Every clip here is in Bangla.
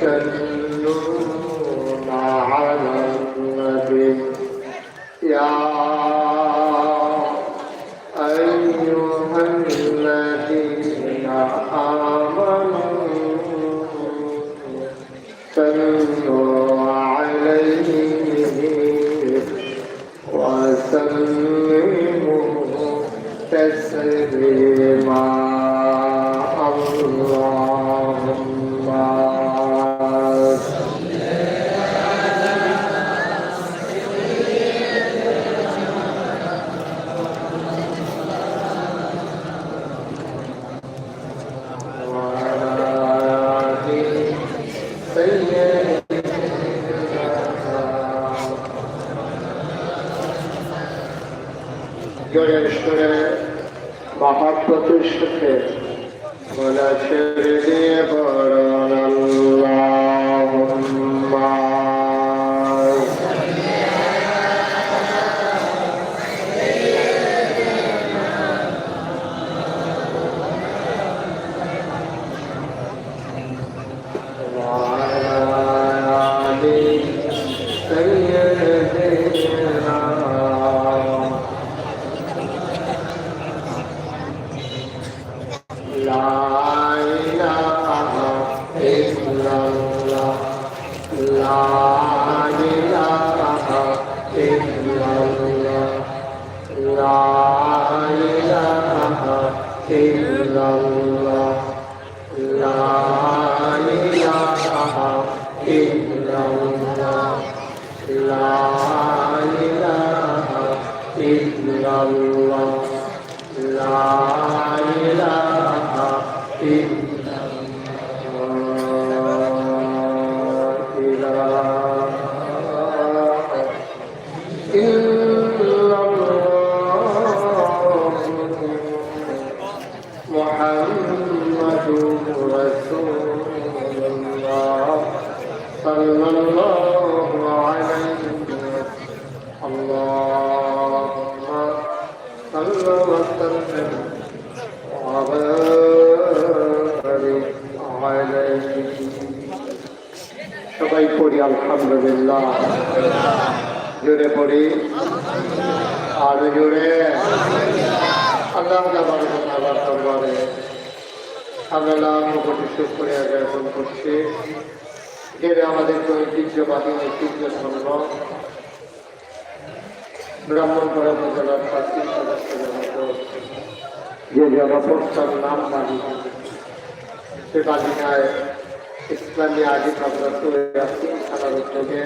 good uh, görüşlere muhabbet ışıkı Böyle çevriliğe bağıran சரியே Um... সবাই পড়ি, আলহামদুলিল্লাহ। জোরে পড়ি। আরও জোরে। আল্লাহ আবার দরবারে আমরা লাভ কোটি শুক্রিয়া জ্ঞাপন করছি। যে আমাদেরকে ঐতিহ্যবাদী ঐতিহ্য ধর্ম ব্রাহ্মণ করা উপজেলার প্রাচীন সদস্যদের মতো যে জনপ্রস্থান নাম বাড়ি সে বাদিনায় ইসলামী আদি অগ্রত হয়ে আসছি খেলার উদ্যোগে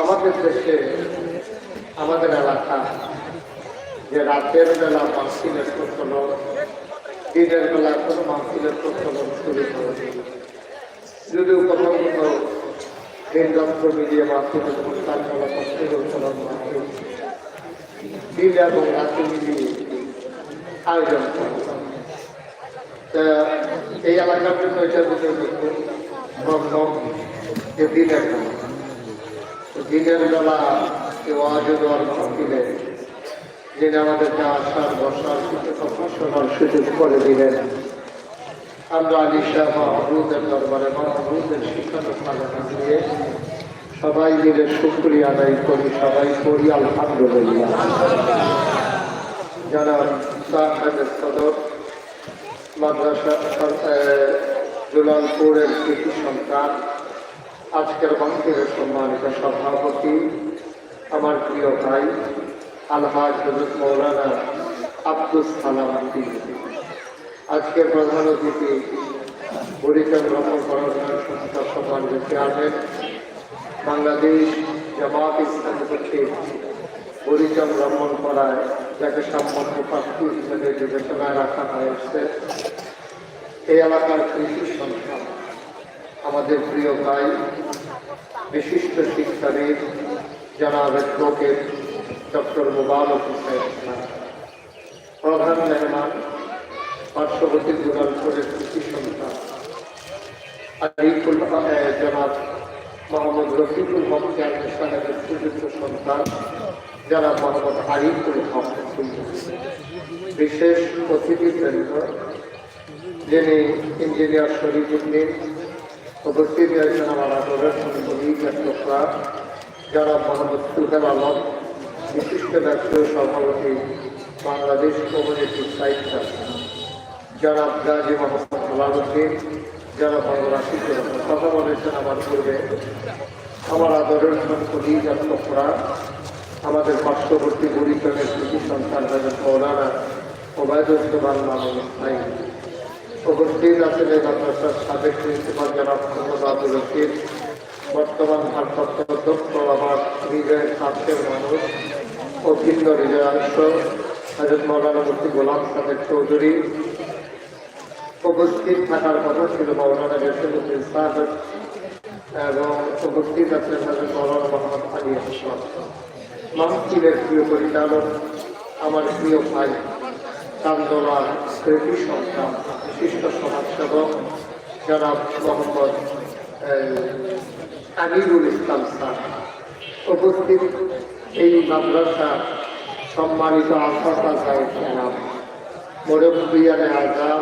আমাদের দেশে আমাদের এলাকা যে রাতের বেলা মাহফিলের প্রচলন দিনের বেলা কোনো মাহফিলের প্রচলন শুরু করে যদিও কোথাও কোথাও কেন্দ্রান্ত মিলিয়ে মাহফিলের প্রস্তাব করা মাহফিলের প্রচলন মাহফিল দিন এবং রাতে মিলিয়ে আয়োজন এই এলাকার জন্য এটা বুঝে যে দিনের দিনের বেলা কেউ দেওয়ার দিলেন যিনি আমাদেরকে আসার বসার কিছু সুযোগ করে দিলেন আমরা আলী শাহ মাহবুদের দরবারে খাজানা দিয়ে সবাই মিলে শুক্রিয়া আদায় করি, সবাই করি, আলহামদুলিল্লাহ যারা সাহেবের সদর, মাদ্রাসা দুলালপুরের কৃষি সন্তান, আজকের মন্দিরের সম্মানিত সভাপতি, আমার প্রিয় ভাই, আলহাজ মৌলানা আব্দুল সালাম। আজকের প্রধান অতিথি বরিশাল ভ্রমণ পড়াশোনা সংস্থা সম্মানিত চেয়ারম্যান বাংলাদেশ জামাত ইসলামী কর্তৃক বরিশাল ভ্রমণ করায় যাকে সামান্য প্রাপ্তি হিসেবে বিবেচনায় রাখা হয়েছে। এই এলাকার কৃষি সন্তান আমাদের প্রিয় ভাই, বিশিষ্ট শিক্ষাবিদ জনাব অ্যাডভোকেট ডক্টর মুবারক প্রধান মেহমান পার্শ্ববর্তী দুলালপুরের কৃষি সন্তান আরিফুল আহ, জনাব মোহাম্মদ রফিকুল হক চেয়ারম্যান সাহেবের সুযোগ্য সন্তান যারা মোহাম্মদ আরিফুল হক বিশেষ অতিথিবৃন্দ যিনি ইঞ্জিনিয়ার শরীফুদ্দিন উপস্থিত হয়েছেন আমার আদরের সঙ্গী লেখকরা যারা মোহাম্মদ সুহেল আলম বিশিষ্ট ব্যবসায়ী সভাপতি বাংলাদেশ কমিউনিটি সাইটটা যারা গাজী মোহাম্মদ সালামুদ্দিন যারা বাংলাদেশি কথা বলেছেন আমার পূর্বে আমার আদরের সঙ্গী লেখকরা আমাদের পার্শ্ববর্তী বুড়িচনের কৃষি সন্তান হলেন মৌলানা ওবায়দুজ্জামান মামুন ইসমাইল উপস্থিত আছেন মাদ্রাসার সাবেক প্রিন্সিপাল জনাব মোহাম্মদ আব্দুল বর্তমান ভারপ্রাপ্ত অধ্যক্ষ আমার হৃদয়ের কাছের মানুষ, অভিন্ন হৃদয়াংশ, হজরত মৌলানা মুফতি গোলাম সাহেব চৌধুরী উপস্থিত থাকার কথা ছিল মৌলানা জসিমুদ্দিন সাহেব এবং উপস্থিত আছেন হজরত মৌলানা মোহাম্মদ আলী হাসান মাহফিলের প্রিয় পরিচালক, আমার প্রিয় ভাই চান্দোলার স্মৃতি সন্তান, বিশিষ্ট সমাজসেবক, জনাব মোহাম্মদ আমিরুল ইসলাম স্যার। উপস্থিত এই মাদ্রাসা সম্মানিত আফাতা সাহেব নাম মুরব্বিয়ানে আজাম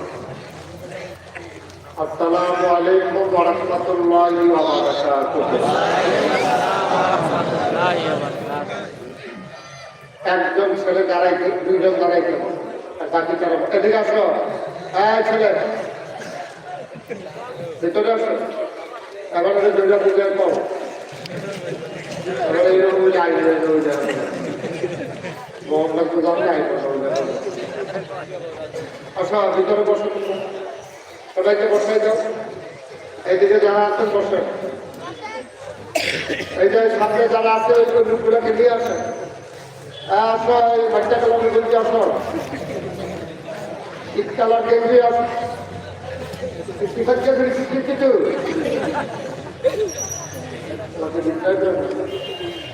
আসসালামু আলাইকুম ওয়া রাহমাতুল্লাহি ওয়া বারাকাতুহু। একজন ছেলে দাঁড়াইতে দুইজন দাঁড়াইতে আর বাকি তারা এদিকে আসো। হ্যাঁ ছেলে। ভিতরে আসো। দুইটা এবার ওই মোহাম্মদ পূজা যাই। আসো, ভিতরে বসো। সবাইকে বসাই দাও। এইদিকে যারা আছেন বসে। এই যে সামনে যারা আছে ওই লোকগুলোকে নিয়ে আসেন আসো, এই বাচ্চা কালার গেঞ্জি আসো। শীত কালার কিছু